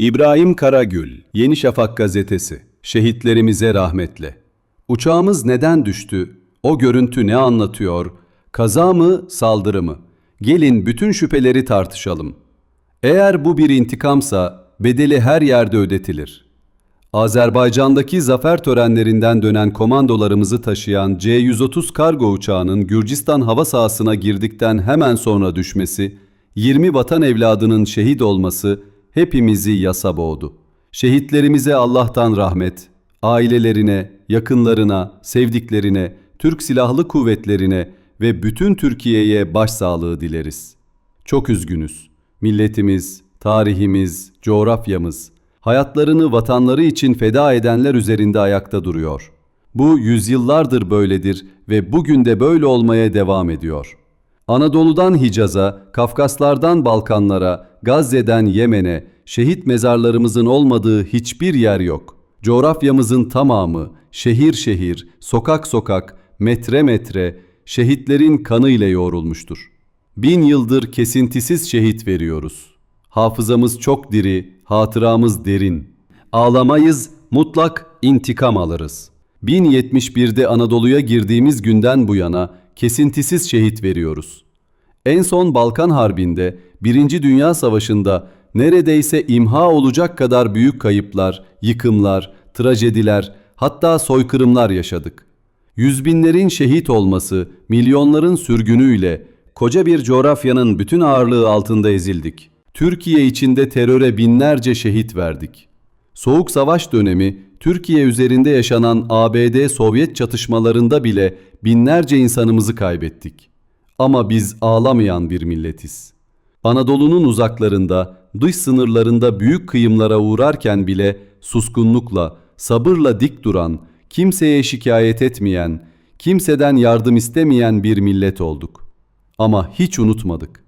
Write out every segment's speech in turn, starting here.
İbrahim Karagül, Yeni Şafak Gazetesi. Şehitlerimize rahmetle. Uçağımız neden düştü? O görüntü ne anlatıyor? Kaza mı, saldırı mı? Gelin bütün şüpheleri tartışalım. Eğer bu bir intikamsa bedeli her yerde ödetilir. Azerbaycan'daki zafer törenlerinden dönen komandolarımızı taşıyan C-130 kargo uçağının Gürcistan hava sahasına girdikten hemen sonra düşmesi, 20 vatan evladının şehit olması hepimizi yasa boğdu. Şehitlerimize Allah'tan rahmet, ailelerine, yakınlarına, sevdiklerine, Türk Silahlı Kuvvetlerine ve bütün Türkiye'ye başsağlığı dileriz. Çok üzgünüz. Milletimiz, tarihimiz, coğrafyamız, hayatlarını vatanları için feda edenler üzerinde ayakta duruyor. Bu yüzyıllardır böyledir ve bugün de böyle olmaya devam ediyor. Anadolu'dan Hicaz'a, Kafkaslardan Balkanlara, Gazze'den Yemen'e şehit mezarlarımızın olmadığı hiçbir yer yok. Coğrafyamızın tamamı şehir şehir, sokak sokak, metre metre şehitlerin kanıyla yoğrulmuştur. Bin yıldır kesintisiz şehit veriyoruz. Hafızamız çok diri, hatıramız derin. Ağlamayız, mutlak intikam alırız. 1071'de Anadolu'ya girdiğimiz günden bu yana kesintisiz şehit veriyoruz. En son Balkan Harbi'nde, Birinci Dünya Savaşı'nda neredeyse imha olacak kadar büyük kayıplar, yıkımlar, trajediler, hatta soykırımlar yaşadık. Yüz binlerin şehit olması, milyonların sürgünüyle koca bir coğrafyanın bütün ağırlığı altında ezildik. Türkiye içinde teröre binlerce şehit verdik. Soğuk Savaş dönemi Türkiye üzerinde yaşanan ABD-Sovyet çatışmalarında bile binlerce insanımızı kaybettik. Ama biz ağlamayan bir milletiz. Anadolu'nun uzaklarında, dış sınırlarında büyük kıyımlara uğrarken bile suskunlukla, sabırla dik duran, kimseye şikayet etmeyen, kimseden yardım istemeyen bir millet olduk. Ama hiç unutmadık.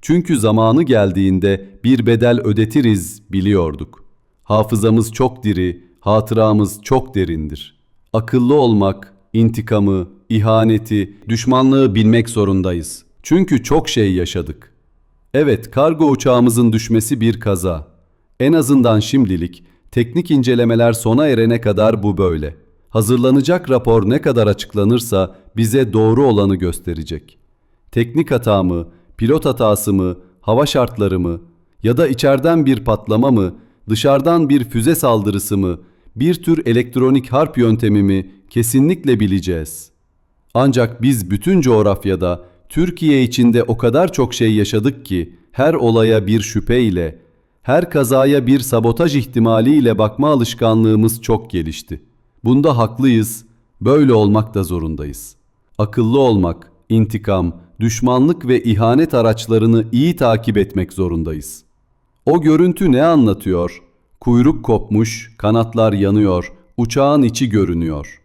Çünkü zamanı geldiğinde bir bedel ödetiriz biliyorduk. Hafızamız çok diri, hatıramız çok derindir. Akıllı olmak, intikamı, ihaneti, düşmanlığı bilmek zorundayız. Çünkü çok şey yaşadık. Evet, kargo uçağımızın düşmesi bir kaza. En azından şimdilik teknik incelemeler sona erene kadar bu böyle. Hazırlanacak rapor ne kadar açıklanırsa bize doğru olanı gösterecek. Teknik hata mı, pilot hatası mı, hava şartları mı ya da içeriden bir patlama mı, dışarıdan bir füze saldırısı mı, bir tür elektronik harp yöntemi mi kesinlikle bileceğiz. Ancak biz bütün coğrafyada Türkiye içinde o kadar çok şey yaşadık ki her olaya bir şüpheyle, her kazaya bir sabotaj ihtimaliyle bakma alışkanlığımız çok gelişti. Bunda haklıyız, böyle olmak da zorundayız. Akıllı olmak, intikam, düşmanlık ve ihanet araçlarını iyi takip etmek zorundayız. O görüntü ne anlatıyor? Kuyruk kopmuş, kanatlar yanıyor, uçağın içi görünüyor.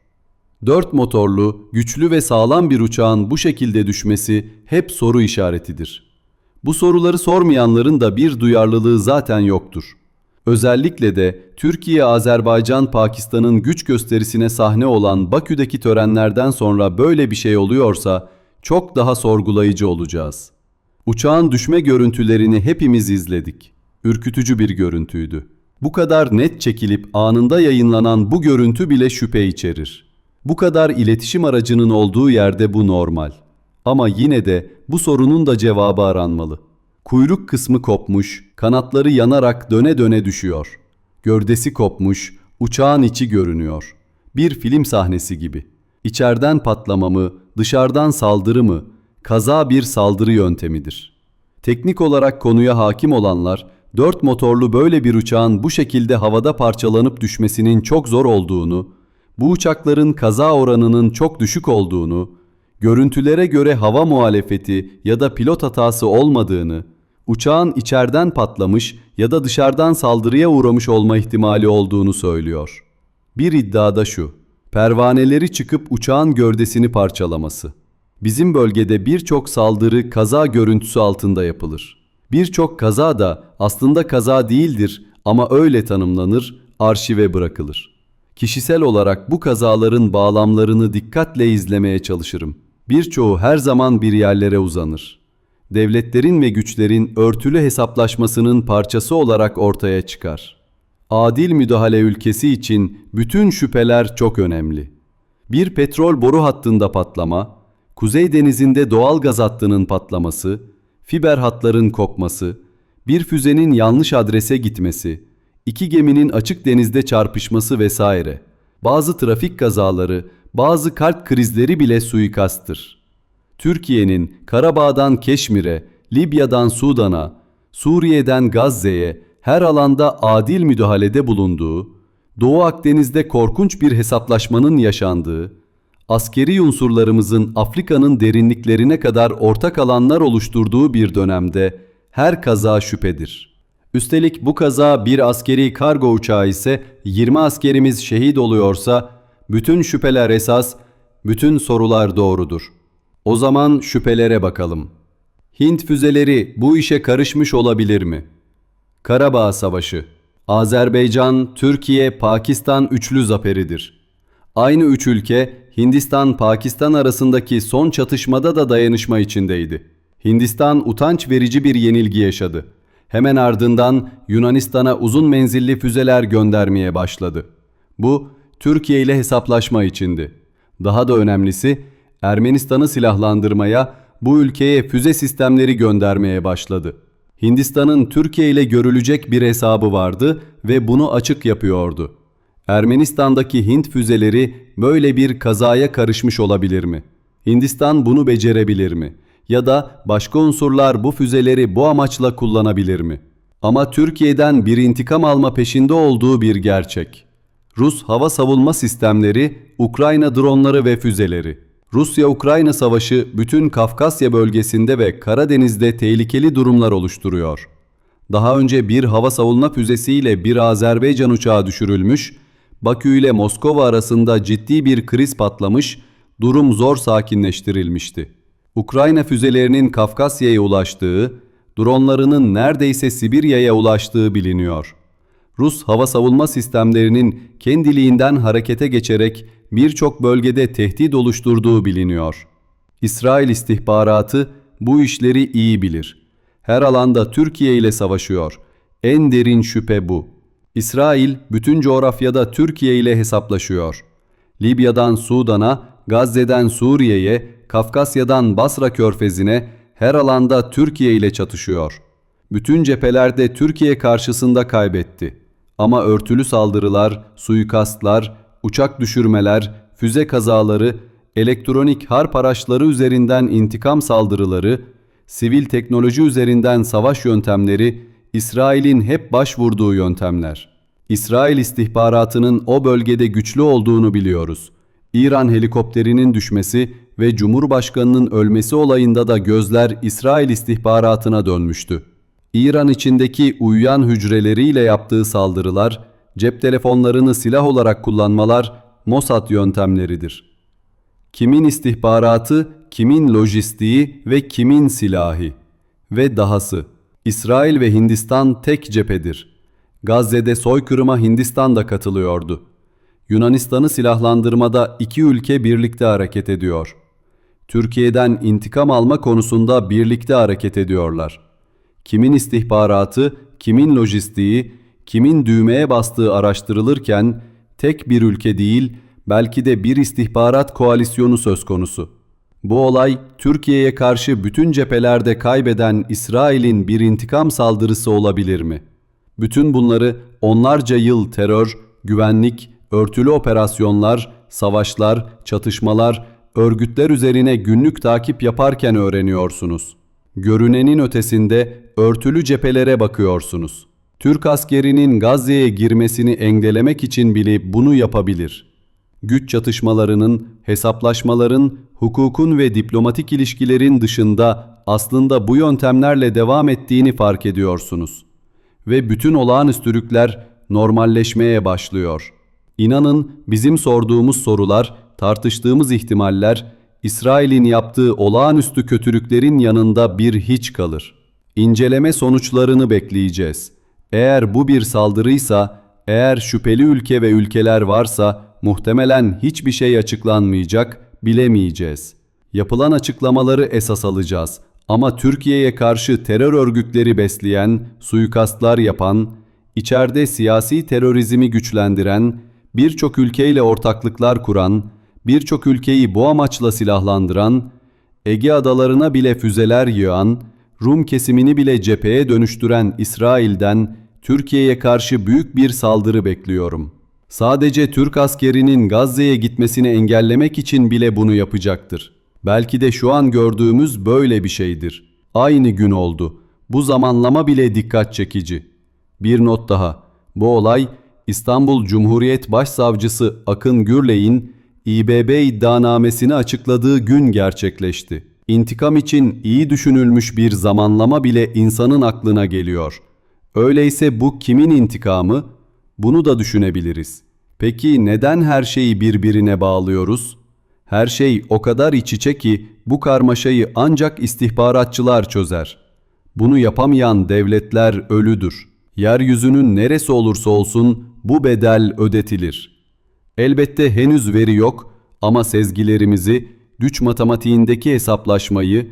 Dört motorlu, güçlü ve sağlam bir uçağın bu şekilde düşmesi hep soru işaretidir. Bu soruları sormayanların da bir duyarlılığı zaten yoktur. Özellikle de Türkiye, Azerbaycan, Pakistan'ın güç gösterisine sahne olan Bakü'deki törenlerden sonra böyle bir şey oluyorsa çok daha sorgulayıcı olacağız. Uçağın düşme görüntülerini hepimiz izledik. Ürkütücü bir görüntüydü. Bu kadar net çekilip anında yayınlanan bu görüntü bile şüphe içerir. Bu kadar iletişim aracının olduğu yerde bu normal. Ama yine de bu sorunun da cevabı aranmalı. Kuyruk kısmı kopmuş, kanatları yanarak döne döne düşüyor. Gövdesi kopmuş, uçağın içi görünüyor. Bir film sahnesi gibi. İçeriden patlama mı, dışarıdan saldırı mı? Kaza bir saldırı yöntemidir. Teknik olarak konuya hakim olanlar, dört motorlu böyle bir uçağın bu şekilde havada parçalanıp düşmesinin çok zor olduğunu, bu uçakların kaza oranının çok düşük olduğunu, görüntülere göre hava muhalefeti ya da pilot hatası olmadığını, uçağın içeriden patlamış ya da dışarıdan saldırıya uğramış olma ihtimali olduğunu söylüyor. Bir iddiada şu, pervaneleri çıkıp uçağın gövdesini parçalaması. Bizim bölgede birçok saldırı kaza görüntüsü altında yapılır. Birçok kaza da aslında kaza değildir ama öyle tanımlanır, arşive bırakılır. Kişisel olarak bu kazaların bağlamlarını dikkatle izlemeye çalışırım. Birçoğu her zaman bir yerlere uzanır. devletlerin ve güçlerin örtülü hesaplaşmasının parçası olarak ortaya çıkar. Adil müdahale ülkesi için bütün şüpheler çok önemli. Bir petrol boru hattında patlama, Kuzey Denizi'nde doğal gaz hattının patlaması, fiber hatların kopması, bir füzenin yanlış adrese gitmesi, iki geminin açık denizde çarpışması vesaire. Bazı trafik kazaları, bazı kalp krizleri bile suikasttır. Türkiye'nin Karabağ'dan Keşmir'e, Libya'dan Sudan'a, Suriye'den Gazze'ye her alanda adil müdahalede bulunduğu, Doğu Akdeniz'de korkunç bir hesaplaşmanın yaşandığı, askeri unsurlarımızın Afrika'nın derinliklerine kadar ortak alanlar oluşturduğu bir dönemde her kaza şüphedir. Üstelik bu kaza bir askeri kargo uçağı ise 20 askerimiz şehit oluyorsa bütün şüpheler esas, bütün sorular doğrudur. O zaman şüphelere bakalım. Hint füzeleri bu işe karışmış olabilir mi? Karabağ Savaşı Azerbaycan, Türkiye, Pakistan üçlü zaferidir. Aynı üç ülke Hindistan-Pakistan arasındaki son çatışmada da dayanışma içindeydi. Hindistan utanç verici bir yenilgi yaşadı. Hemen ardından Yunanistan'a uzun menzilli füzeler göndermeye başladı. Bu Türkiye ile hesaplaşma içindi. Daha da önemlisi Ermenistan'ı silahlandırmaya, bu ülkeye füze sistemleri göndermeye başladı. Hindistan'ın Türkiye ile görülecek bir hesabı vardı ve bunu açık yapıyordu. Ermenistan'daki Hint füzeleri böyle bir kazaya karışmış olabilir mi? Hindistan bunu becerebilir mi? Ya da başka unsurlar bu füzeleri bu amaçla kullanabilir mi? Ama Türkiye'den bir intikam alma peşinde olduğu bir gerçek. Rus hava savunma sistemleri, Ukrayna dronları ve füzeleri. Rusya-Ukrayna savaşı bütün Kafkasya bölgesinde ve Karadeniz'de tehlikeli durumlar oluşturuyor. Daha önce bir hava savunma füzesiyle bir Azerbaycan uçağı düşürülmüş, Bakü ile Moskova arasında ciddi bir kriz patlamış, durum zor sakinleştirilmişti. Ukrayna füzelerinin Kafkasya'ya ulaştığı, dronlarının neredeyse Sibirya'ya ulaştığı biliniyor. Rus hava savunma sistemlerinin kendiliğinden harekete geçerek birçok bölgede tehdit oluşturduğu biliniyor. İsrail istihbaratı bu işleri iyi bilir. Her alanda Türkiye ile savaşıyor. En derin şüphe bu. İsrail bütün coğrafyada Türkiye ile hesaplaşıyor. Libya'dan Sudan'a, Gazze'den Suriye'ye, Kafkasya'dan Basra Körfezi'ne her alanda Türkiye ile çatışıyor. Bütün cephelerde Türkiye karşısında kaybetti. Ama örtülü saldırılar, suikastlar, uçak düşürmeler, füze kazaları, elektronik harp araçları üzerinden intikam saldırıları, sivil teknoloji üzerinden savaş yöntemleri İsrail'in hep başvurduğu yöntemler. İsrail istihbaratının o bölgede güçlü olduğunu biliyoruz. İran helikopterinin düşmesi ve Cumhurbaşkanının ölmesi olayında da gözler İsrail istihbaratına dönmüştü. İran içindeki uyuyan hücreleriyle yaptığı saldırılar, cep telefonlarını silah olarak kullanmalar Mossad yöntemleridir. Kimin istihbaratı, kimin lojistiği ve kimin silahı ve dahası. İsrail ve Hindistan tek cephedir. Gazze'de soykırıma Hindistan da katılıyordu. Yunanistan'ı silahlandırmada iki ülke birlikte hareket ediyor. Türkiye'den intikam alma konusunda birlikte hareket ediyorlar. Kimin istihbaratı, kimin lojistiği, kimin düğmeye bastığı araştırılırken tek bir ülke değil, belki de bir istihbarat koalisyonu söz konusu. Bu olay Türkiye'ye karşı bütün cephelerde kaybeden İsrail'in bir intikam saldırısı olabilir mi? Bütün bunları onlarca yıl terör, güvenlik, örtülü operasyonlar, savaşlar, çatışmalar, örgütler üzerine günlük takip yaparken öğreniyorsunuz. Görünenin ötesinde örtülü cephelere bakıyorsunuz. Türk askerinin Gazze'ye girmesini engellemek için bile bunu yapabilir. Güç çatışmalarının, hesaplaşmaların, hukukun ve diplomatik ilişkilerin dışında aslında bu yöntemlerle devam ettiğini fark ediyorsunuz. Ve bütün olağanüstülükler normalleşmeye başlıyor. İnanın bizim sorduğumuz sorular, tartıştığımız ihtimaller, İsrail'in yaptığı olağanüstü kötülüklerin yanında bir hiç kalır. İnceleme sonuçlarını bekleyeceğiz. Eğer bu bir saldırıysa, eğer şüpheli ülke ve ülkeler varsa muhtemelen hiçbir şey açıklanmayacak, bilemeyeceğiz. Yapılan açıklamaları esas alacağız. Ama Türkiye'ye karşı terör örgütleri besleyen, suikastlar yapan, içeride siyasi terörizmi güçlendiren, birçok ülkeyle ortaklıklar kuran, birçok ülkeyi bu amaçla silahlandıran, Ege adalarına bile füzeler yığan, Rum kesimini bile cepheye dönüştüren İsrail'den Türkiye'ye karşı büyük bir saldırı bekliyorum. Sadece Türk askerinin Gazze'ye gitmesini engellemek için bile bunu yapacaktır. Belki de şu an gördüğümüz böyle bir şeydir. Aynı gün oldu. Bu zamanlama bile dikkat çekici. Bir not daha. Bu olay İstanbul Cumhuriyet Başsavcısı Akın Gürley'in İBB iddianamesini açıkladığı gün gerçekleşti. İntikam için iyi düşünülmüş bir zamanlama bile insanın aklına geliyor. Öyleyse bu kimin intikamı? Bunu da düşünebiliriz. Peki neden her şeyi birbirine bağlıyoruz? Her şey o kadar iç içe ki bu karmaşayı ancak istihbaratçılar çözer. Bunu yapamayan devletler ölüdür. Yeryüzünün neresi olursa olsun bu bedel ödetilir. Elbette henüz veri yok ama sezgilerimizi, güç matematiğindeki hesaplaşmayı,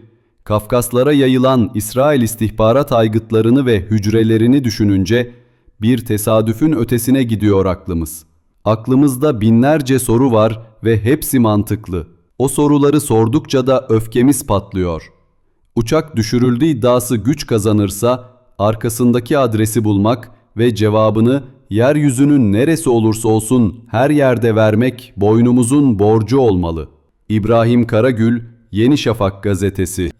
Kafkaslara yayılan İsrail istihbarat aygıtlarını ve hücrelerini düşününce bir tesadüfün ötesine gidiyor aklımız. Aklımızda binlerce soru var ve hepsi mantıklı. O soruları sordukça da öfkemiz patlıyor. Uçak düşürüldü iddiası güç kazanırsa arkasındaki adresi bulmak ve cevabını yeryüzünün neresi olursa olsun her yerde vermek boynumuzun borcu olmalı. İbrahim Karagül, Yeni Şafak Gazetesi